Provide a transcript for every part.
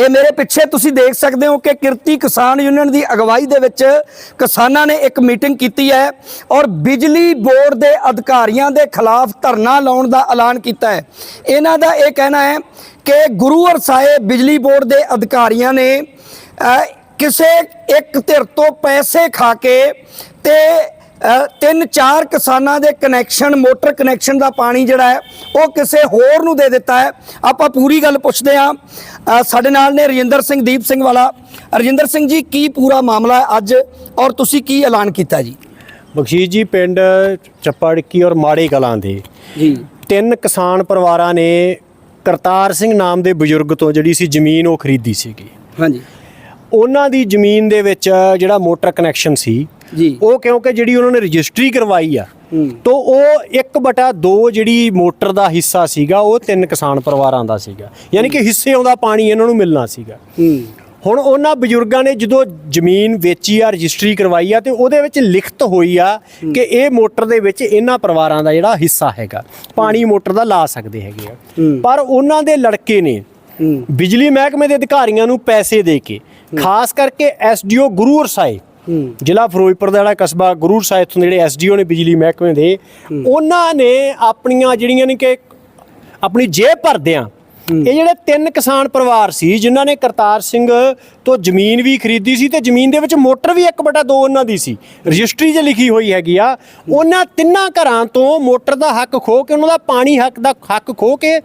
ਇਹ ਮੇਰੇ ਪਿੱਛੇ ਤੁਸੀਂ ਦੇਖ ਸਕਦੇ ਹੋ ਕਿ ਕਿਰਤੀ ਕਿਸਾਨ ਯੂਨੀਅਨ ਦੀ ਅਗਵਾਈ ਦੇ ਵਿੱਚ ਕਿਸਾਨਾਂ ਨੇ ਇੱਕ ਮੀਟਿੰਗ ਕੀਤੀ ਹੈ ਔਰ ਬਿਜਲੀ ਬੋਰਡ ਦੇ ਅਧਿਕਾਰੀਆਂ ਦੇ ਖਿਲਾਫ ਧਰਨਾ ਲਾਉਣ ਦਾ ਐਲਾਨ ਕੀਤਾ ਹੈ। ਇਹਨਾਂ ਦਾ ਇਹ ਕਹਿਣਾ ਹੈ ਕਿ ਗੁਰੂ ਸਾਹਿਬ ਬਿਜਲੀ ਬੋਰਡ ਦੇ ਅਧਿਕਾਰੀਆਂ ਨੇ ਕਿਸੇ ਇੱਕ ਧਿਰ ਤੋਂ ਪੈਸੇ ਖਾ ਕੇ ਤੇ ਤਿੰਨ ਚਾਰ ਕਿਸਾਨਾਂ ਦੇ ਕਨੈਕਸ਼ਨ ਮੋਟਰ ਕਨੈਕਸ਼ਨ ਦਾ ਪਾਣੀ ਜਿਹੜਾ ਹੈ ਉਹ ਕਿਸੇ ਹੋਰ ਨੂੰ ਦੇ ਦਿੱਤਾ ਹੈ। ਆਪਾਂ ਪੂਰੀ ਗੱਲ ਪੁੱਛਦੇ ਹਾਂ। ਸਾਡੇ ਨਾਲ ਨੇ ਰਜਿੰਦਰ ਸਿੰਘ ਦੀਪ ਸਿੰਘ ਵਾਲਾ। ਰਜਿੰਦਰ ਸਿੰਘ ਜੀ ਕੀ ਪੂਰਾ ਮਾਮਲਾ ਹੈ ਅੱਜ ਔਰ ਤੁਸੀਂ ਕੀ ਐਲਾਨ ਕੀਤਾ ਜੀ? ਬਖਸ਼ੀਸ਼ ਜੀ ਪਿੰਡ ਚੱਪੜਕੀ ਔਰ ਮਾੜੇ ਕਲਾਂ ਦੇ। ਜੀ। ਤਿੰਨ ਕਿਸਾਨ ਪਰਿਵਾਰਾਂ ਨੇ ਕਰਤਾਰ ਸਿੰਘ ਨਾਮ ਦੇ ਬਜ਼ੁਰਗ ਤੋਂ ਜਿਹੜੀ ਸੀ ਜ਼ਮੀਨ ਉਹ ਖਰੀਦੀ ਸੀਗੀ। ਹਾਂਜੀ। ਉਹਨਾਂ ਦੀ ਜ਼ਮੀਨ ਦੇ ਵਿੱਚ ਜਿਹੜਾ ਮੋਟਰ ਕਨੈਕਸ਼ਨ ਸੀ ਜੀ। ਉਹ ਕਿਉਂਕਿ ਜਿਹੜੀ ਉਹਨਾਂ ਨੇ ਰਜਿਸਟਰੀ ਕਰਵਾਈ ਆ। ਤੋਂ ਉਹ 1/2 ਜਿਹੜੀ ਮੋਟਰ ਦਾ ਹਿੱਸਾ ਸੀਗਾ ਉਹ ਤਿੰਨ ਕਿਸਾਨ ਪਰਿਵਾਰਾਂ ਦਾ ਸੀਗਾ। ਯਾਨੀ ਕਿ ਹਿੱਸੇ ਆਉਂਦਾ ਪਾਣੀ ਇਹਨਾਂ ਨੂੰ ਮਿਲਣਾ ਸੀਗਾ। ਹੁਣ ਉਹਨਾਂ ਬਜ਼ੁਰਗਾਂ ਨੇ ਜਦੋਂ ਜ਼ਮੀਨ ਵੇਚੀ ਆ ਰਜਿਸਟਰੀ ਕਰਵਾਈ ਆ ਤੇ ਉਹਦੇ ਵਿੱਚ ਲਿਖਤ ਹੋਈ ਆ ਕਿ ਇਹ ਮੋਟਰ ਦੇ ਵਿੱਚ ਇਹਨਾਂ ਪਰਿਵਾਰਾਂ ਦਾ ਜਿਹੜਾ ਹਿੱਸਾ ਹੈਗਾ ਪਾਣੀ ਮੋਟਰ ਦਾ ਲਾ ਸਕਦੇ ਹੈਗੇ ਆ। ਪਰ ਉਹਨਾਂ ਦੇ ਲੜਕੇ ਨੇ ਬਿਜਲੀ ਮਹਿਕਮੇ ਦੇ ਅਧਿਕਾਰੀਆਂ ਨੂੰ ਪੈਸੇ ਦੇ ਕੇ ਖਾਸ ਕਰਕੇ ਐਸਡੀਓ ਗੁਰੂ ਰਸਾਏ ਹੂੰ। ਜ਼ਿਲ੍ਹਾ ਫਿਰੋਜ਼ਪੁਰ ਦਾ ਜਿਹੜਾ ਕਸਬਾ ਗੁਰੂ ਸਾਹਿਬ ਤੋਂ ਜਿਹੜੇ ਐਸਡੀਓ ਨੇ ਬਿਜਲੀ ਮਹਿਕਮੇ ਦੇ ਉਹਨਾਂ ਨੇ ਆਪਣੀਆਂ ਜਿਹੜੀਆਂ ਨੇ ਕਿ ਆਪਣੀ ਜੇਬ ਭਰਦਿਆਂ ਇਹ ਜਿਹੜੇ ਤਿੰਨ ਕਿਸਾਨ ਪਰਿਵਾਰ ਸੀ ਜਿਨ੍ਹਾਂ ਨੇ ਕਰਤਾਰ ਸਿੰਘ ਤੋਂ ਜ਼ਮੀਨ ਵੀ ਖਰੀਦੀ ਸੀ ਤੇ ਜ਼ਮੀਨ ਦੇ ਵਿੱਚ ਮੋਟਰ ਵੀ 1/2 ਉਹਨਾਂ ਦੀ ਸੀ ਰਜਿਸਟਰੀ 'ਚ ਲਿਖੀ ਹੋਈ ਹੈਗੀ ਆ ਉਹਨਾਂ ਤਿੰਨਾਂ ਘਰਾਂ ਤੋਂ ਮੋਟਰ ਦਾ ਹੱਕ ਖੋ ਕੇ ਉਹਨਾਂ ਦਾ ਪਾਣੀ ਹੱਕ ਦਾ ਹੱਕ ਖੋ ਕੇ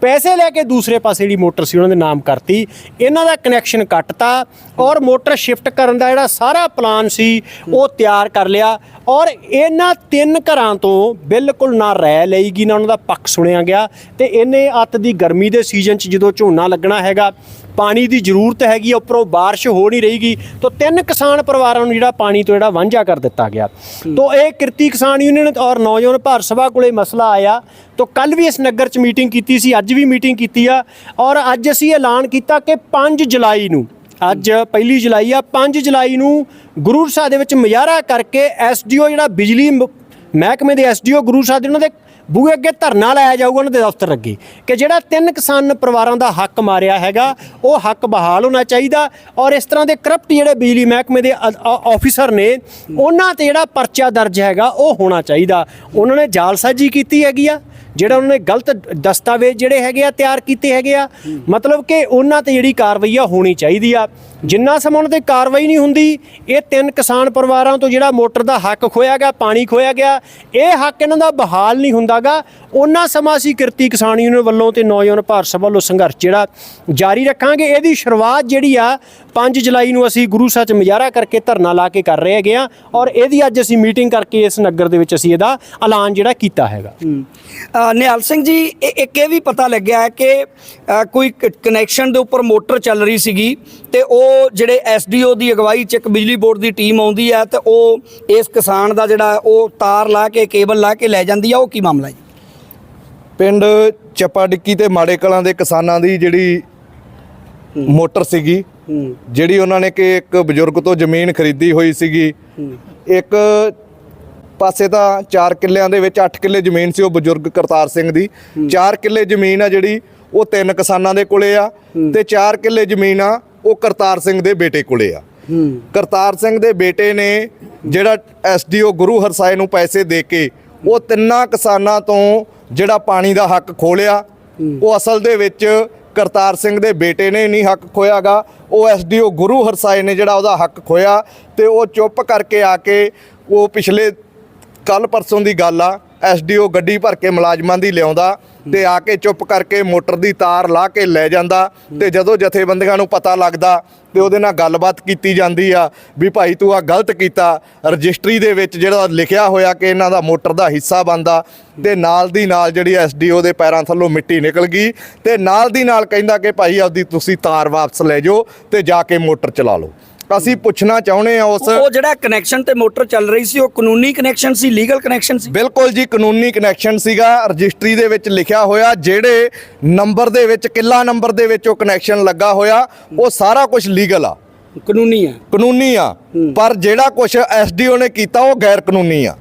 ਪੈਸੇ ਲੈ ਕੇ ਦੂਸਰੇ ਪਾਸੇ ਜਿਹੜੀ ਮੋਟਰ ਸੀ ਉਹਨਾਂ ਦੇ ਨਾਮ ਕਰਤੀ। ਇਹਨਾਂ ਦਾ ਕਨੈਕਸ਼ਨ ਕੱਟਤਾ ਔਰ ਮੋਟਰ ਸ਼ਿਫਟ ਕਰਨ ਦਾ ਜਿਹੜਾ ਸਾਰਾ ਪਲਾਨ ਸੀ ਉਹ ਤਿਆਰ ਕਰ ਲਿਆ। ਔਰ ਇਹਨਾਂ ਤਿੰਨ ਘਰਾਂ ਤੋਂ ਬਿਲਕੁਲ ਨਾ ਰਹਿ ਲਈਗੀ ਨਾ ਉਹਨਾਂ ਦਾ ਪੱਖ ਸੁਣਿਆ ਗਿਆ। ਤੇ ਇਹਨੇ ਅੱਤ ਦੀ ਗਰਮੀ ਦੇ ਸੀਜ਼ਨ 'ਚ ਜਦੋਂ ਝੋਨਾ ਲੱਗਣਾ ਹੈਗਾ ਪਾਣੀ ਦੀ ਜ਼ਰੂਰਤ ਹੈਗੀ ਉੱਪਰੋਂ ਬਾਰਿਸ਼ ਹੋ ਨਹੀਂ ਰਹੀਗੀ ਤਾਂ ਤਿੰਨ ਕਿਸਾਨ ਪਰਿਵਾਰਾਂ ਨੂੰ ਜਿਹੜਾ ਪਾਣੀ ਤੋਂ ਜਿਹੜਾ ਵਾਂਝਾ ਕਰ ਦਿੱਤਾ ਗਿਆ। ਤੋਂ ਇਹ ਕਿਰਤੀ ਕਿਸਾਨ ਯੂਨੀਅਨ ਔਰ ਨੌਜਵਾਨ ਭਾਰਤ ਸਭਾ ਕੋਲੇ ਮਸਲਾ ਆਇਆ। ਤੋਂ ਕੱਲ ਵੀ ਇਸ ਨਗਰ 'ਚ ਮੀਟਿੰਗ ਕੀਤੀ ਸੀ, ਅੱਜ ਵੀ ਮੀਟਿੰਗ ਕੀਤੀ ਆ ਔਰ ਅੱਜ ਅਸੀਂ ਐਲਾਨ ਕੀਤਾ ਕਿ 5 ਜੁਲਾਈ ਨੂੰ, ਅੱਜ ਪਹਿਲੀ ਜੁਲਾਈ ਆ 5 ਜੁਲਾਈ ਨੂੰ ਗੁਰੂ ਸਾਹਿਬ ਦੇ ਵਿੱਚ ਮੁਜ਼ਾਹਰਾ ਕਰਕੇ ਐਸਡੀਓ ਜਿਹੜਾ ਬਿਜਲੀ ਮ- ਮਹਿਕਮੇ ਦੇ ਐਸਡੀਓ ਗੁਰੂ ਸਾਹਿਬ ਦੇ ਉਹਨਾਂ ਦੇ ਬੂਹੇ ਅੱਗੇ ਧਰਨਾ ਲਾਇਆ ਜਾਊਗਾ ਉਹਨਾਂ ਦੇ ਦਫ਼ਤਰ ਅੱਗੇ ਕਿ ਜਿਹੜਾ ਤਿੰਨ ਕਿਸਾਨ ਪਰਿਵਾਰਾਂ ਦਾ ਹੱਕ ਮਾਰਿਆ ਹੈਗਾ, ਉਹ ਹੱਕ ਬਹਾਲ ਹੋਣਾ ਚਾਹੀਦਾ ਔਰ ਇਸ ਤਰ੍ਹਾਂ ਦੇ ਕਰਪਟ ਜਿਹੜੇ ਬਿਜਲੀ ਮਹਿਕਮੇ ਦੇ ਅ- ਅ- ਆਫੀਸਰ ਨੇ, ਉਹਨਾਂ ਤੇ ਜਿਹੜਾ ਪਰਚਾ ਦਰਜ ਹੈਗਾ, ਉਹ ਹੋਣਾ ਚਾਹੀਦਾ। ਉਹਨਾਂ ਨੇ ਜਾਲਸਾਜੀ ਕੀਤੀ ਹੈਗੀ ਆ। ਜਿਹੜਾ ਉਹਨਾਂ ਨੇ ਗਲਤ ਦਸਤਾਵੇਜ਼ ਜਿਹੜੇ ਹੈਗੇ ਆ ਤਿਆਰ ਕੀਤੇ ਹੈਗੇ ਆ, ਮਤਲਬ ਕਿ ਉਹਨਾਂ ਤੇ ਜਿਹੜੀ ਕਾਰਵਾਈ ਆ ਹੋਣੀ ਚਾਹੀਦੀ ਆ। ਜਿੰਨਾ ਸਮਾਂ ਉਹਨਾਂ ਤੇ ਕਾਰਵਾਈ ਨਹੀਂ ਹੁੰਦੀ ਇਹ ਤਿੰਨ ਕਿਸਾਨ ਪਰਿਵਾਰਾਂ ਤੋਂ ਜਿਹੜਾ ਮੋਟਰ ਦਾ ਹੱਕ ਖੋਇਆ ਗਿਆ ਪਾਣੀ ਖੋਇਆ ਗਿਆ ਇਹ ਹੱਕ ਇਹਨਾਂ ਦਾ ਬਹਾਲ ਨਹੀਂ ਹੁੰਦਾਗਾ। ਉਹਨਾਂ ਸਮਾਂ ਅਸੀਂ ਕਿਰਤੀ ਕਿਸਾਨ ਯੂਨੀਅਨ ਵੱਲੋਂ ਤੇ ਨੌਜਵਾਨ ਭਾਰਤ ਸਭਾ ਵੱਲੋਂ ਸੰਘਰਸ਼ ਜਿਹੜਾ ਜਾਰੀ ਰੱਖਾਂਗੇ। ਇਹਦੀ ਸ਼ੁਰੂਆਤ ਜਿਹੜੀ ਆ 5 ਜੁਲਾਈ ਨੂੰ ਅਸੀਂ ਗੁਰੂ ਸਾਹਿਬ ਚ ਮੁਜ਼ਾਹਰਾ ਕਰਕੇ ਧਰਨਾ ਲਾ ਕੇ ਕਰ ਰਹੇ ਹੈਗੇ ਆ ਔਰ ਇਹਦੀ ਅੱਜ ਅਸੀਂ ਮੀਟਿੰਗ ਕਰਕੇ ਇਸ ਨਗਰ ਦੇ ਵਿੱਚ ਅਸੀਂ ਇਹਦਾ ਐਲਾਨ ਜਿਹੜਾ ਕੀਤਾ ਹੈਗਾ। ਨਿਹਾਲ ਸਿੰਘ ਜੀ ਇਹ- ਇੱਕ ਇਹ ਵੀ ਪਤਾ ਲੱਗਿਆ ਕਿ ਅ, ਕੋਈ ਕਨੈਕਸ਼ਨ ਦੇ ਉੱਪਰ ਮੋਟਰ ਚੱਲ ਰਹੀ ਸੀਗੀ ਤੇ ਉਹ ਜਿਹੜੇ ਐਸਡੀਓ ਦੀ ਅਗਵਾਈ ਚ ਇੱਕ ਬਿਜਲੀ ਬੋਰਡ ਦੀ ਟੀਮ ਆਉਂਦੀ ਹੈ ਤੇ ਉਹ ਇਸ ਕਿਸਾਨ ਦਾ ਜਿਹੜਾ ਉਹ ਤਾਰ ਲਾ ਕੇ ਕੇਬਲ ਲਾ ਕੇ ਲੈ ਜਾਂਦੀ ਆ ਉਹ ਕੀ ਮਾਮਲਾ ਹੈ ਜੀ? ਪਿੰਡ ਚੱਪਾ ਡਿੱਕੀ ਤੇ ਮਾੜੇ ਕਲਾਂ ਦੇ ਕਿਸਾਨਾਂ ਦੀ ਜਿਹੜੀ ਮੋਟਰ ਸੀਗੀ ਜਿਹੜੀ ਉਹਨਾਂ ਨੇ ਕਿ ਇੱਕ ਬਜ਼ੁਰਗ ਤੋਂ ਜ਼ਮੀਨ ਖਰੀਦੀ ਹੋਈ ਸੀਗੀ ਇੱਕ ਪਾਸੇ ਤਾਂ 4 ਕਿੱਲਿਆਂ ਦੇ ਵਿੱਚ 8 ਕਿੱਲੇ ਜ਼ਮੀਨ ਸੀ ਉਹ ਬਜ਼ੁਰਗ ਕਰਤਾਰ ਸਿੰਘ ਦੀ। 4 ਕਿੱਲੇ ਜ਼ਮੀਨ ਆ ਜਿਹੜੀ ਉਹ ਤਿੰਨ ਕਿਸਾਨਾਂ ਦੇ ਕੋਲੇ ਆ ਤੇ 4 ਕਿੱਲੇ ਜ਼ਮੀਨ ਆ ਉਹ ਕਰਤਾਰ ਸਿੰਘ ਦੇ ਬੇਟੇ ਕੋਲੇ ਆ। ਕਰਤਾਰ ਸਿੰਘ ਦੇ ਬੇਟੇ ਨੇ ਜਿਹੜਾ ਐਸਡੀਓ ਗੁਰੂ ਹਰਸਾਏ ਨੂੰ ਪੈਸੇ ਦੇ ਕੇ ਉਹ ਤਿੰਨਾਂ ਕਿਸਾਨਾਂ ਤੋਂ ਜਿਹੜਾ ਪਾਣੀ ਦਾ ਹੱਕ ਖੋਲਿਆ। ਉਹ ਅਸਲ ਦੇ ਵਿੱਚ ਕਰਤਾਰ ਸਿੰਘ ਦੇ ਬੇਟੇ ਨੇ ਨਹੀਂ ਹੱਕ ਖੋਇਆਗਾ। ਉਹ ਐਸਡੀਓ ਗੁਰੂ ਹਰਸਾਏ ਨੇ ਜਿਹੜਾ ਉਹਦਾ ਹੱਕ ਖੋਇਆ ਤੇ ਉਹ ਚੁੱਪ ਕਰਕੇ ਆ ਕੇ ਉਹ ਪਿਛਲੇ ਕੱਲ ਪਰਸੋਂ ਦੀ ਗੱਲ ਆ। ਐਸਡੀਓ ਗੱਡੀ ਭਰ ਕੇ ਮੁਲਾਜ਼ਮਾਂ ਦੀ ਲਿਆਉਂਦਾ। ਤੇ ਆ ਕੇ ਚੁੱਪ ਕਰਕੇ ਮੋਟਰ ਦੀ ਤਾਰ ਲਾ ਕੇ ਲੈ ਜਾਂਦਾ ਤੇ ਜਦੋਂ ਜਥੇਬੰਦੀਆਂ ਨੂੰ ਪਤਾ ਲੱਗਦਾ ਤੇ ਉਹਦੇ ਨਾਲ ਗੱਲਬਾਤ ਕੀਤੀ ਜਾਂਦੀ ਆ ਵੀ ਭਾਈ ਤੂੰ ਆ ਗਲਤ ਕੀਤਾ, ਰਜਿਸਟਰੀ ਦੇ ਵਿੱਚ ਜਿਹੜਾ ਲਿਖਿਆ ਹੋਇਆ ਕਿ ਇਹਨਾਂ ਦਾ ਮੋਟਰ ਦਾ ਹਿੱਸਾ ਬੰਦਾ ਤੇ ਨਾਲ ਦੀ ਨਾਲ ਜਿਹੜੀ ਐਸਡੀਓ ਦੇ ਪੈਰਾਂ ਥੱਲੋਂ ਮਿੱਟੀ ਨਿਕਲ ਗਈ ਤੇ ਨਾਲ ਦੀ ਨਾਲ ਕਹਿੰਦਾ ਕਿ ਭਾਈ ਆਪਦੀ ਤੁਸੀਂ ਤਾਰ ਵਾਪਸ ਲੈ ਜਾਓ ਤੇ ਜਾ ਕੇ ਮੋਟਰ ਚਲਾ ਲਓ। ਅਸੀਂ ਪੁੱਛਣਾ ਚਾਹੁੰਦੇ ਆ ਉਸ ਉਹ ਜਿਹੜਾ ਕਨੈਕਸ਼ਨ ਤੇ ਮੋਟਰ ਚੱਲ ਰਹੀ ਸੀ ਉਹ ਕਾਨੂੰਨੀ ਕਨੈਕਸ਼ਨ ਸੀ ਲੀਗਲ ਕਨੈਕਸ਼ਨ ਸੀ? ਬਿਲਕੁਲ ਜੀ ਕਾਨੂੰਨੀ ਕਨੈਕਸ਼ਨ ਸੀਗਾ। ਰਜਿਸਟਰੀ ਦੇ ਵਿੱਚ ਲਿਖਿਆ ਹੋਇਆ ਜਿਹੜੇ ਨੰਬਰ ਦੇ ਵਿੱਚ ਕਿੱਲਾ ਨੰਬਰ ਦੇ ਵਿੱਚ ਉਹ ਕਨੈਕਸ਼ਨ ਲੱਗਾ ਹੋਇਆ ਉਹ ਸਾਰਾ ਕੁਝ ਲੀਗਲ ਆ। ਕਾਨੂੰਨੀ ਆ? ਕਾਨੂੰਨੀ ਆ। ਪਰ ਜਿਹੜਾ ਕੁਝ ਐਸਡੀਓ ਨੇ ਕੀਤਾ ਉਹ ਗੈਰ ਕਾਨੂੰਨੀ ਆ।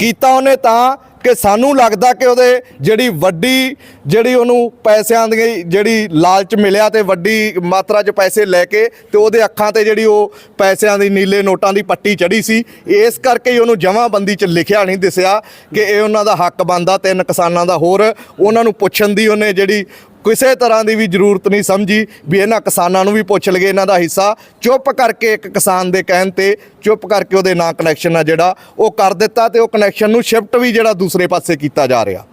ਕੀਤਾ ਉਹਨੇ ਤਾਂ ਕਿ ਸਾਨੂੰ ਲੱਗਦਾ ਕਿ ਉਹਦੇ ਜਿਹੜੀ ਵੱਡੀ, ਜਿਹੜੀ ਉਹਨੂੰ ਪੈਸਿਆਂ ਦੀ ਜਿਹੜੀ ਲਾਲਚ ਮਿਲਿਆ ਤੇ ਵੱਡੀ ਮਾਤਰਾ 'ਚ ਪੈਸੇ ਲੈ ਕੇ ਤੇ ਉਹਦੇ ਅੱਖਾਂ ਤੇ ਜਿਹੜੀ ਉਹ ਪੈਸਿਆਂ ਦੀ ਨੀਲੇ ਨੋਟਾਂ ਦੀ ਪੱਟੀ ਚੜੀ ਸੀ, ਇਸ ਕਰਕੇ ਹੀ ਉਹਨੂੰ ਜਮਾਬੰਦੀ 'ਚ ਲਿਖਿਆ ਨਹੀਂ ਦਿਸਿਆ ਕਿ ਇਹ ਉਹਨਾਂ ਦਾ ਹੱਕ ਬਣਦਾ ਤਿੰਨ ਕਿਸਾਨਾਂ ਦਾ ਹੋਰ ਉਹਨਾਂ ਨੂੰ ਪੁੱਛਣ ਦੀ ਉਹਨੇ ਜਿਹੜੀ ਕਿਸੇ ਤਰ੍ਹਾਂ ਦੀ ਵੀ ਜ਼ਰੂਰਤ ਨਹੀਂ ਸਮਝੀ ਵੀ ਇਹਨਾਂ ਕਿਸਾਨਾਂ ਨੂੰ ਵੀ ਪੁੱਛ ਲਗੇ ਇਹਨਾਂ ਦਾ ਹਿੱਸਾ। ਚੁੱਪ ਕਰਕੇ ਇੱਕ ਕਿਸਾਨ ਦੇ ਕਹਿਣ ਤੇ ਚੁੱਪ ਕਰਕੇ ਉਹਦੇ ਨਾਂ ਕਨੈਕਸ਼ਨ ਆ ਜਿਹੜਾ ਉਹ ਕਰ ਦਿੱਤਾ ਤੇ ਉਹ ਕਨੈਕਸ਼ਨ ਨੂੰ ਸ਼ਿਫਟ ਵੀ ਜਿਹੜਾ ਦੂਸਰੇ ਪਾਸੇ ਕੀਤਾ ਜਾ ਰਿਹਾ।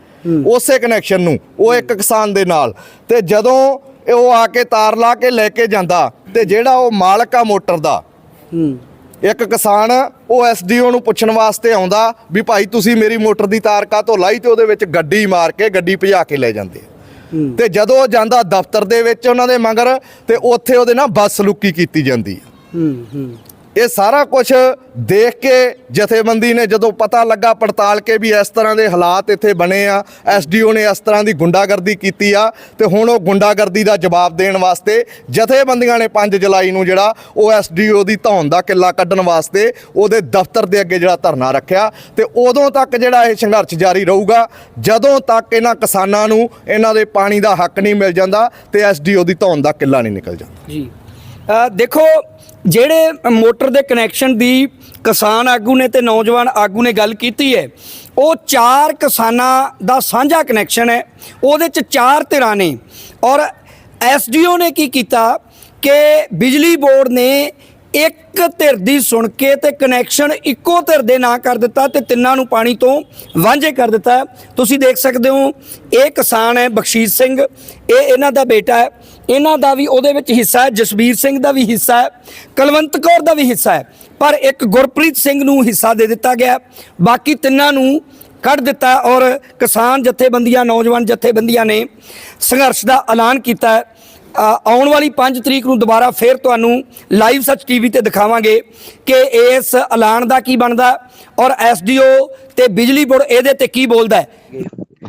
ਉਸੇ ਕਨੈਕਸ਼ਨ ਨੂੰ ਉਹ ਇੱਕ ਕਿਸਾਨ ਦੇ ਨਾਲ। ਤੇ ਜਦੋਂ ਉਹ ਆ ਕੇ ਤਾਰ ਲਾ ਕੇ ਲੈ ਕੇ ਜਾਂਦਾ ਤੇ ਜਿਹੜਾ ਉਹ ਮਾਲਕ ਆ ਮੋਟਰ ਦਾ ਇੱਕ ਕਿਸਾਨ ਉਹ ਐਸਡੀਓ ਨੂੰ ਪੁੱਛਣ ਵਾਸਤੇ ਆਉਂਦਾ ਵੀ ਭਾਈ ਤੁਸੀਂ ਮੇਰੀ ਮੋਟਰ ਦੀ ਤਾਰ ਕਾਹਤੋਂ ਲਾਈ ਤੇ ਉਹਦੇ ਵਿੱਚ ਗੱਡੀ ਮਾਰ ਕੇ ਗੱਡੀ ਭਜਾ ਕੇ ਲੈ ਜਾਂਦੇ। ਤੇ ਜਦੋਂ ਉਹ ਜਾਂਦਾ ਦਫ਼ਤਰ ਦੇ ਵਿੱਚ ਉਹਨਾਂ ਦੇ ਮਗਰ ਤੇ ਉੱਥੇ ਉਹਦੇ ਨਾਲ ਬੱਸ ਲੁੱਕੀ ਕੀਤੀ ਜਾਂਦੀ ਹੂੰ ਹੂੰ। ਇਹ ਸਾਰਾ ਕੁਝ ਦੇਖ ਕੇ ਜਥੇਬੰਦੀ ਨੇ ਜਦੋਂ ਪਤਾ ਲੱਗਾ, ਪੜਤਾਲ ਕੇ ਵੀ ਇਸ ਤਰ੍ਹਾਂ ਦੇ ਹਾਲਾਤ ਇੱਥੇ ਬਣੇ ਆ ਐਸਡੀਓ ਨੇ ਇਸ ਤਰ੍ਹਾਂ ਦੀ ਗੁੰਡਾਗਰਦੀ ਕੀਤੀ ਆ, ਤੇ ਹੁਣ ਉਹ ਗੁੰਡਾਗਰਦੀ ਦਾ ਜਵਾਬ ਦੇਣ ਵਾਸਤੇ ਜਥੇਬੰਦੀਆਂ ਨੇ 5 ਜੁਲਾਈ ਨੂੰ ਜਿਹੜਾ ਉਹ ਐਸਡੀਓ ਦੀ ਧੌਣ ਦਾ ਕਿੱਲਾ ਕੱਢਣ ਵਾਸਤੇ ਉਹਦੇ ਦਫ਼ਤਰ ਦੇ ਅੱਗੇ ਜਿਹੜਾ ਧਰਨਾ ਰੱਖਿਆ, ਤੇ ਉਦੋਂ ਤੱਕ ਜਿਹੜਾ ਇਹ ਸੰਘਰਸ਼ ਜਾਰੀ ਰਹੂਗਾ, ਜਦੋਂ ਤੱਕ ਇਹਨਾਂ ਕਿਸਾਨਾਂ ਨੂੰ ਇਹਨਾਂ ਦੇ ਪਾਣੀ ਦਾ ਹੱਕ ਨਹੀਂ ਮਿਲ ਜਾਂਦਾ ਤੇ ਐਸਡੀਓ ਦੀ ਧੌਣ ਦਾ ਕਿੱਲਾ ਨਹੀਂ ਨਿਕਲ ਜਾਂਦਾ। ਜੀ। ਦੇਖੋ ਜਿਹੜੇ ਮੋਟਰ ਦੇ ਕਨੈਕਸ਼ਨ ਦੀ ਕਿਸਾਨ ਆਗੂ ਨੇ ਤੇ ਨੌਜਵਾਨ ਆਗੂ ਨੇ ਗੱਲ ਕੀਤੀ ਹੈ, ਉਹ ਚਾਰ ਕਿਸਾਨਾਂ ਦਾ ਸਾਂਝਾ ਕਨੈਕਸ਼ਨ ਹੈ, ਉਹਦੇ ਚ ਚਾਰ ਧਿਰਾਂ ਨੇ। ਔਰ ਐਸਡੀਓ ਨੇ ਕੀ ਕੀਤਾ ਕਿ ਬਿਜਲੀ ਬੋਰਡ ਨੇ ਇੱਕ ਧਿਰ ਦੀ ਸੁਣ ਕੇ ਤੇ ਕਨੈਕਸ਼ਨ ਇੱਕੋ ਧਿਰ ਦੇ ਨਾਂ ਕਰ ਦਿੱਤਾ ਤੇ ਤਿੰਨਾਂ ਨੂੰ ਪਾਣੀ ਤੋਂ ਵਾਂਝੇ ਕਰ ਦਿੱਤਾ। ਤੁਸੀਂ ਦੇਖ ਸਕਦੇ ਹੋ, ਇਹ ਕਿਸਾਨ ਹੈ ਬਖਸ਼ੀਸ਼ ਸਿੰਘ, ਇਹ ਇਹਨਾਂ ਦਾ ਬੇਟਾ ਹੈ। ਇਹਨਾਂ ਦਾ ਵੀ ਉਹਦੇ ਵਿੱਚ ਹਿੱਸਾ ਹੈ ਜਸਵੀਰ ਸਿੰਘ ਦਾ ਵੀ ਹਿੱਸਾ ਹੈ, ਕੁਲਵੰਤ ਕੌਰ ਦਾ ਵੀ ਹਿੱਸਾ ਹੈ, ਪਰ ਇੱਕ ਗੁਰਪ੍ਰੀਤ ਸਿੰਘ ਨੂੰ ਹਿੱਸਾ ਦੇ ਦਿੱਤਾ ਗਿਆ ਬਾਕੀ ਤਿੰਨਾਂ ਨੂੰ ਕੱਢ ਦਿੱਤਾ ਔਰ ਕਿਸਾਨ ਜਥੇਬੰਦੀਆਂ, ਨੌਜਵਾਨ ਜਥੇਬੰਦੀਆਂ ਨੇ ਸੰਘਰਸ਼ ਦਾ ਐਲਾਨ ਕੀਤਾ ਹੈ। ਆਉਣ ਵਾਲੀ 5 ਤਰੀਕ ਨੂੰ ਦੁਬਾਰਾ ਫੇਰ ਤੁਹਾਨੂੰ ਲਾਈਵ ਸੱਚ ਟੀਵੀ ਤੇ ਦਿਖਾਵਾਂਗੇ ਕਿ ਇਸ ਐਲਾਨ ਦਾ ਕੀ ਬਣਦਾ ਔਰ ਐਸਡੀਓ ਤੇ ਬਿਜਲੀ ਬੋਰਡ ਇਹਦੇ ਤੇ ਕੀ ਬੋਲਦਾ ਹੈ।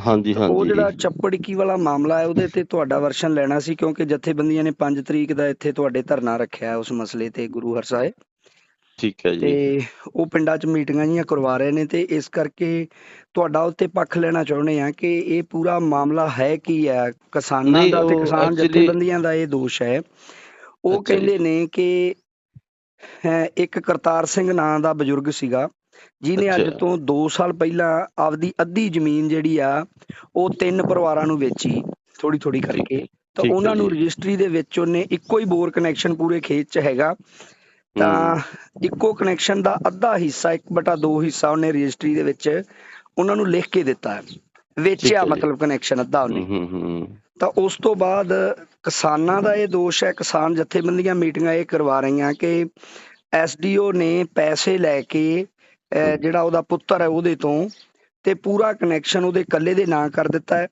ਹਾਂਜੀ ਉਹ ਹਾਂਜੀ ਜਿਹੜਾ ਚੱਪੜਕੀ ਵਾਲਾ ਮਾਮਲਾ ਹੈ ਉਹਦੇ ਤੇ ਤੁਹਾਡਾ ਵਰਸ਼ਨ ਲੈਣਾ ਸੀ ਕਿਉਂਕਿ ਜਥੇਬੰਦੀਆਂ ਨੇ 5 ਤਰੀਕ ਦਾ ਇੱਥੇ ਤੁਹਾਡੇ ਧਰਨਾ ਰੱਖਿਆ ਉਸ ਮਸਲੇ ਤੇ ਗੁਰੂ ਹਰਸਾਏ ਠੀਕ ਹੈ ਜੀ। ਤੇ ਉਹ ਪਿੰਡਾਂ 'ਚ ਮੀਟਿੰਗਾਂ ਜੀਆਂ ਕਰਵਾ ਰਹੇ ਨੇ ਤੇ ਇਸ ਕਰਕੇ ਤੁਹਾਡਾ ਉੱਤੇ ਪੱਖ ਲੈਣਾ ਚਾਹੁੰਦੇ ਆ ਕਿ ਇਹ ਪੂਰਾ ਮਾਮਲਾ ਹੈ ਕੀ ਹੈ? ਕਿਸਾਨਾਂ ਦਾ ਤੇ ਉਹ ਕਿਸਾਨ ਜਥੇਬੰਦੀਆਂ ਦਾ ਇਹ ਦੋਸ਼ ਹੈ। ਉਹ। ਕਹਿੰਦੇ ਨੇ ਕਿ ਇੱਕ ਕਰਤਾਰ ਸਿੰਘ ਨਾਂ ਦਾ ਬਜ਼ੁਰਗ ਸੀਗਾ। ਜਿਹਨੇ ਅੱਜ। ਤੋਂ 2 ਸਾਲ ਪਹਿਲਾਂ ਆਪਦੀ ਅੱਧੀ ਜ਼ਮੀਨ ਜਿਹੜੀ ਆ ਉਹ ਤਿੰਨ ਪਰਿਵਾਰਾਂ ਨੂੰ ਵੇਚੀ ਥੋੜੀ ਥੋੜੀ ਕਰਕੇ ਤਾਂ ਉਹਨਾਂ ਨੂੰ। ਰਜਿਸਟਰੀ ਦੇ ਵਿੱਚ ਉਹਨੇ ਇੱਕੋ ਹੀ ਬੋਰ ਕਨੈਕਸ਼ਨ ਪੂਰੇ ਖੇਤ 'ਚ ਹੈਗਾ ਤਾਂ ਇੱਕੋ ਕਨੈਕਸ਼ਨ ਦਾ ਅੱਧਾ ਹਿੱਸਾ 1/2 ਹਿੱਸਾ ਉਹਨੇ ਰਜਿਸਟਰੀ ਦੇ ਵਿੱਚ ਉਹਨਾਂ ਨੂੰ ਲਿਖ ਕੇ ਦਿੱਤਾ ਵੇਚਿਆ। ਮਤਲਬ ਕਨੈਕਸ਼ਨ ਅੱਧਾ ਉਹਨੇ ਤਾਂ ਉਸ ਤੋਂ ਬਾਅਦ ਕਿਸਾਨਾਂ ਦਾ ਇਹ ਦੋਸ਼ ਹੈ ਕਿਸਾਨ ਜਥੇਬੰਦੀਆਂ ਮੀਟਿੰਗਾਂ ਇਹ ਕਰਵਾ ਰਹੀਆਂ ਕਿ ਐਸਡੀਓ ਨੇ ਪੈਸੇ ਲੈ ਕੇ ਜਿਹੜਾ ਉਹਦਾ ਪੁੱਤਰ ਹੈ ਉਹਦੇ ਤੋਂ ਤੇ ਪੂਰਾ ਕਨੈਕਸ਼ਨ ਉਹਦੇ ਇਕੱਲੇ ਦੇ ਨਾਂ ਕਰ ਦਿੱਤਾ ਹੈ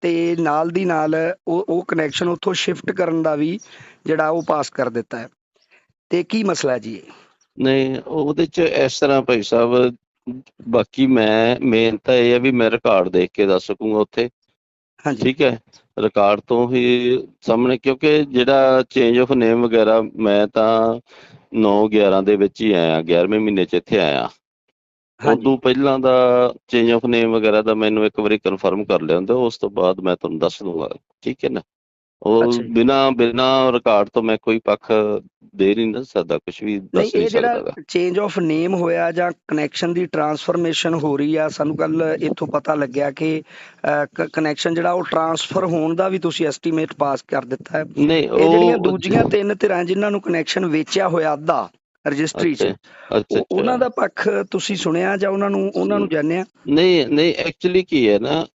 ਤੇ ਨਾਲ ਦੀ ਨਾਲ ਉਹ ਉਹ ਕਨੈਕਸ਼ਨ ਉੱਥੋਂ ਸ਼ਿਫਟ ਕਰਨ ਦਾ ਵੀ ਜਿਹੜਾ ਉਹ ਪਾਸ ਕਰ ਦਿੱਤਾ ਹੈ। ਤੇ ਕੀ ਮਸਲਾ ਜੀ? ਨਹੀਂ ਉਹਦੇ ਚ ਇਸ ਤਰ੍ਹਾਂ ਭਾਈ ਸਾਹਿਬ ਬਾਕੀ ਮੈਂ ਮੇਨ ਤਾਂ ਇਹ ਹੈ ਵੀ ਮੈਂ ਰਿਕਾਰਡ ਦੇਖ ਕੇ ਦੱਸ ਸਕੂੰਗਾ ਉੱਥੇ। ਹਾਂਜੀ। ਠੀਕ ਹੈ? ਰਿਕਾਰਡ ਤੋਂ ਹੀ ਸਾਹਮਣੇ ਕਿਉਂਕਿ ਜਿਹੜਾ ਚੇਂਜ ਆਫ ਨੇਮ ਵਗੈਰਾ ਮੈਂ ਤਾਂ 9 11 ਦੇ ਵਿੱਚ ਹੀ ਆਇਆ 11ਵੇਂ ਮਹੀਨੇ ਚ ਇੱਥੇ ਆਇਆ। ਉਦੋਂ ਪਹਿਲਾਂ ਦਾ ਚੇਂਜ ਆਫ ਨੇਮ ਵਗੈਰਾ ਦਾ ਮੈਨੂੰ ਇੱਕ ਵਾਰੀ ਕਨਫਰਮ ਕਰ ਲਿਆ ਹੁੰਦਾ ਉਸ ਤੋਂ ਬਾਅਦ ਮੈਂ ਤੁਹਾਨੂੰ ਦੱਸ ਦੂੰਗਾ ਠੀਕ ਹੈ ਨਾ? ਉਹ। ਬਿਨਾ ਬਿਨਾ ਰਿਕਾਰਡ ਤੋਂ ਮੈਂ ਕੋਈ ਪੱਖ ਦੇ ਨਹੀਂ ਨਾ ਸਕਦਾ ਕੁਝ ਵੀ ਦੱਸ ਨਹੀਂ ਸਕਦਾ ਜਿਹੜਾ ਚੇਂਜ ਆਫ ਨੇਮ ਹੋਇਆ ਜਾਂ ਕਨੈਕਸ਼ਨ ਦੀ ਟਰਾਂਸਫਰਮੇਸ਼ਨ ਹੋ ਰਹੀ ਆ ਸਾਨੂੰ ਕੱਲ ਇੱਥੋਂ ਪਤਾ ਲੱਗਿਆ ਕਿ ਕਨੈਕਸ਼ਨ ਜਿਹੜਾ ਉਹ ਟਰਾਂਸਫਰ ਹੋਣ ਦਾ ਵੀ ਤੁਸੀਂ ਐਸਟੀਮੇਟ ਪਾਸ ਕਰ ਦਿੱਤਾ ਹੈ। ਨਹੀਂ ਜਿਹੜੀਆਂ ਦੂਜੀਆਂ ਤਿੰਨ ਧਿਰਾਂ ਜਿਨ੍ਹਾਂ ਨੂੰ ਕਨੈਕਸ਼ਨ ਵੇਚਿਆ ਹੋਇਆ ਅੱਧਾ ਰਜਿਸਟਰੀ 'ਚ। ਉਹਨਾਂ ਦਾ ਪੱਖ ਤੁਸੀਂ ਸੁਣਿਆ ਜਾਂ ਉਹਨਾਂ ਨੂੰ ਉਹਨਾਂ ਨੂੰ ਜਾਣਿਆ? ਨਹੀਂ ਨਹੀਂ ਐਕਚੁਅਲੀ ਕੀ ਹੈ ਨਾ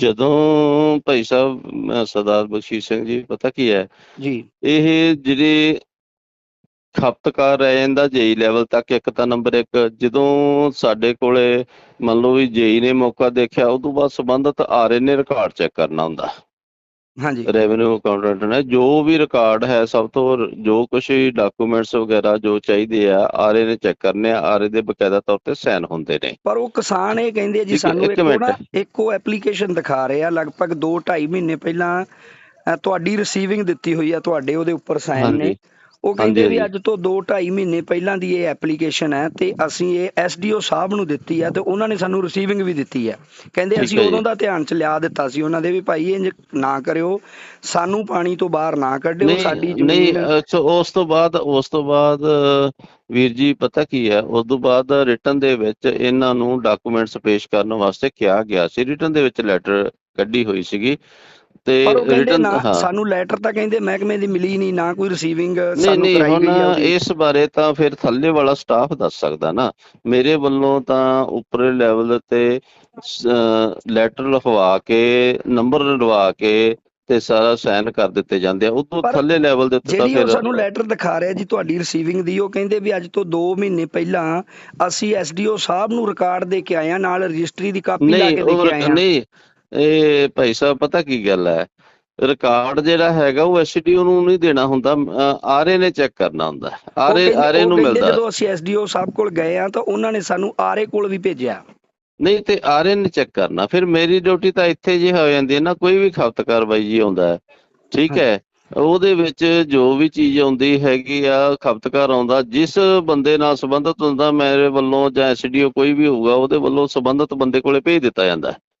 ਜਦੋਂ ਭਾਈ ਸਾਹਿਬ ਸਰਦਾਰ ਬਖਸ਼ੀਸ਼ ਸਿੰਘ ਜੀ ਪਤਾ ਕੀ ਹੈ? ਜੀ। ਇਹ ਜਿਹੜੇ ਖਪਤਕਾਰ ਰਹਿ ਜਾਂਦਾ ਜੇਈ ਲੈਵਲ ਤੱਕ ਇੱਕ ਤਾਂ ਨੰਬਰ ਇੱਕ ਜਦੋਂ ਸਾਡੇ ਕੋਲੇ ਮੰਨ ਲਓ ਵੀ ਜੇਈ ਨੇ ਮੌਕਾ ਦੇਖਿਆ ਉਸ ਤੋਂ ਬਾਅਦ ਸੰਬੰਧਤ ਆਰਏ ਨੇ ਰਿਕਾਰਡ ਚੈੱਕ ਕਰਨਾ ਹੁੰਦਾ। ਹਾਂਜੀ। ਰੈਵਨਿਊ ਅਕਾਊਂਟੈਂਟ ਨੇ ਜੋ ਵੀ ਰਿਕਾਰਡ ਹੈ ਸਭ ਤੋਂ ਜੋ ਕੁਝ ਵੀ ਡਾਕੂਮੈਂਟਸ ਵਗੈਰਾ ਜੋ ਚਾਹੀਦੇ ਆ ਆਰਏ ਨੇ ਚੈੱਕ ਕਰਨੇ ਆ ਆਰਏ ਦੇ ਬਕਾਇਦਾ ਤੌਰ ਤੇ ਸਾਈਨ ਹੁੰਦੇ ਨੇ। ਪਰ ਉਹ ਕਿਸਾਨ ਇਹ ਕਹਿੰਦੇ ਜੀ ਸਾਨੂੰ ਇੱਕ ਨਾ। ਇੱਕ ਐਪਲੀਕੇਸ਼ਨ ਦਿਖਾ ਰਹੇ ਆ ਲਗਭਗ 2 2.5 ਮਹੀਨੇ ਪਹਿਲਾਂ ਤੁਹਾਡੀ ਰਿਸੀਵਿੰਗ ਦਿੱਤੀ ਹੋਈ ਆ ਤੁਹਾਡੇ ਉਹਦੇ ਉੱਪਰ ਸਾਈਨ ਨੇ। ਉਹ ਕਹਿੰਦੇ ਵੀ। ਅੱਜ ਤੋਂ 2 2.5 ਮਹੀਨੇ ਪਹਿਲਾਂ ਦੀ ਇਹ ਐਪਲੀਕੇਸ਼ਨ ਹੈ ਤੇ ਅਸੀਂ ਇਹ ਐਸਡੀਓ ਸਾਹਿਬ ਨੂੰ ਦਿੱਤੀ ਹੈ ਤੇ ਉਹਨਾਂ ਨੇ ਸਾਨੂੰ ਰਿਸੀਵਿੰਗ ਵੀ ਦਿੱਤੀ ਹੈ ਕਹਿੰਦੇ ਅਸੀਂ। ਉਦੋਂ ਦਾ ਧਿਆਨ ਚ ਲਿਆ ਦਿੱਤਾ ਸੀ ਉਹਨਾਂ ਦੇ ਵੀ ਭਾਈ ਇੰਜ ਨਾ ਕਰਿਓ ਸਾਨੂੰ ਪਾਣੀ ਤੋਂ ਬਾਹਰ ਨਾ ਕੱਢਿਓ ਸਾਡੀ ਨਹੀਂ ਨਹੀਂ ਜ਼ਮੀਨ ਅੱਛਾ ਉਸ ਤੋਂ ਬਾਅਦ ਉਸ ਤੋਂ ਬਾਅਦ ਵੀਰ ਜੀ ਪਤਾ ਕੀ ਹੈ ਉਸ ਤੋਂ ਬਾਅਦ ਰਿਟਨ ਦੇ ਵਿੱਚ ਇਹਨਾਂ ਨੂੰ ਡਾਕੂਮੈਂਟਸ ਪੇਸ਼ ਕਰਨ ਵਾਸਤੇ ਕਿਹਾ ਗਿਆ ਸੀ ਰਿਟਨ ਦੇ ਵਿੱਚ ਲੈਟਰ ਕੱਢੀ ਹੋਈ ਸੀਗੀ ਤੇ ਰਿਟਨ ਸਾਨੂੰ ਲੈਟਰ ਤਾਂ ਕਹਿੰਦੇ ਮਹਿਕਮੇ ਦੀ ਮਿਲੀ ਨਹੀਂ ਨਾ ਕੋਈ ਰਿਸੀਵਿੰਗ ਸਾਨੂੰ ਨਹੀਂ ਕਰਾਈ ਹੁਣ ਗਈ ਹੈ। ਇਸ ਬਾਰੇ ਤਾਂ ਫਿਰ ਥੱਲੇ ਵਾਲਾ ਸਟਾਫ ਦੱਸ ਸਕਦਾ ਨਾ। ਮੇਰੇ ਵੱਲੋਂ ਤਾਂ ਉੱਪਰੇ ਲੈਵਲ ਤੇ ਲੈਟਰ ਲਿਖਵਾ ਕੇ ਨੰਬਰ ਲਵਾ ਕੇ ਤੇ ਸਾਰਾ ਸਾਈਨ ਕਰ ਦਿੱਤੇ ਜਾਂਦੇ ਆ। ਉਦੋਂ ਥੱਲੇ ਲੈਵਲ ਦੇ ਉੱਤੇ ਤਾਂ ਫਿਰ ਸਾਨੂੰ ਲੈਟਰ ਦਿਖਾ ਰਿਹਾ ਜੀ ਤੁਹਾਡੀ ਰਿਸੀਵਿੰਗ ਦੀ ਉਹ ਕਹਿੰਦੇ ਵੀ ਅੱਜ ਤੋਂ 2 ਮਹੀਨੇ ਪਹਿਲਾਂ ਅਸੀਂ ਐਸਡੀਓ ਸਾਹਿਬ ਨੂੰ ਰਿਕਾਰਡ ਦੇ ਕੇ ਆਏ ਆ ਨਾਲ ਰਜਿਸਟਰੀ ਦੀ ਕਾਪੀ ਲਾ ਕੇ ਦੇ ਕੇ ਆਏ ਆ ਨਹੀਂ ਇਹ ਭਾਈ ਸਾਹਿਬ ਪਤਾ ਕੀ ਗੱਲ ਹੈ? ਰਿਕਾਰਡ ਜਿਹੜਾ ਹੈਗਾ ਉਹ ਐਸਡੀਓ ਨੂੰ ਨਹੀਂ ਦੇਣਾ ਹੁੰਦਾ ਆਰਏ ਨੇ ਚੈੱਕ ਕਰਨਾ ਹੁੰਦਾ। ਆਰਏ ਆਰਏ ਨੂੰ ਮਿਲਦਾ। ਜਦੋਂ ਅਸੀਂ ਐਸਡੀਓ ਸਾਹਿਬ ਕੋਲ ਗਏ ਆ ਤਾਂ ਉਹਨਾਂ ਨੇ ਸਾਨੂੰ ਆਰਏ ਕੋਲ ਵੀ ਭੇਜਿਆ। ਨਹੀਂ ਤੇ ਆਰਏ ਨੇ ਚੈੱਕ ਕਰਨਾ। ਫਿਰ ਮੇਰੀ ਡਿਊਟੀ ਤਾਂ ਇੱਥੇ ਜੇ ਹੋ ਜਾਂਦੀ ਹੈ ਨਾ ਕੋਈ ਵੀ ਖਪਤਕਾਰ ਬਾਈ ਜੀ ਆਉਂਦਾ ਹੈ। ਠੀਕ ਹੈ। ਉਹਦੇ ਵਿੱਚ ਜੋ ਵੀ ਚੀਜ਼ ਆਉਂਦੀ ਹੈਗੀ ਆ ਖਪਤਕਾਰ ਆਉਂਦਾ ਜਿਸ ਬੰਦੇ ਨਾਲ ਸੰਬੰਧਿਤ ਹੁੰਦਾ ਮੇਰੇ ਵੱਲੋਂ ਜਾਂ ਐਸਡੀਓ ਕੋਈ ਵੀ ਹੋਊਗਾ ਉਹਦੇ ਵੱਲੋਂ ਸੰਬੰਧਿਤ ਬੰਦੇ ਕੋਲੇ ਭੇਜ ਦਿੱਤਾ ਜਾਂਦਾ ਹੈ।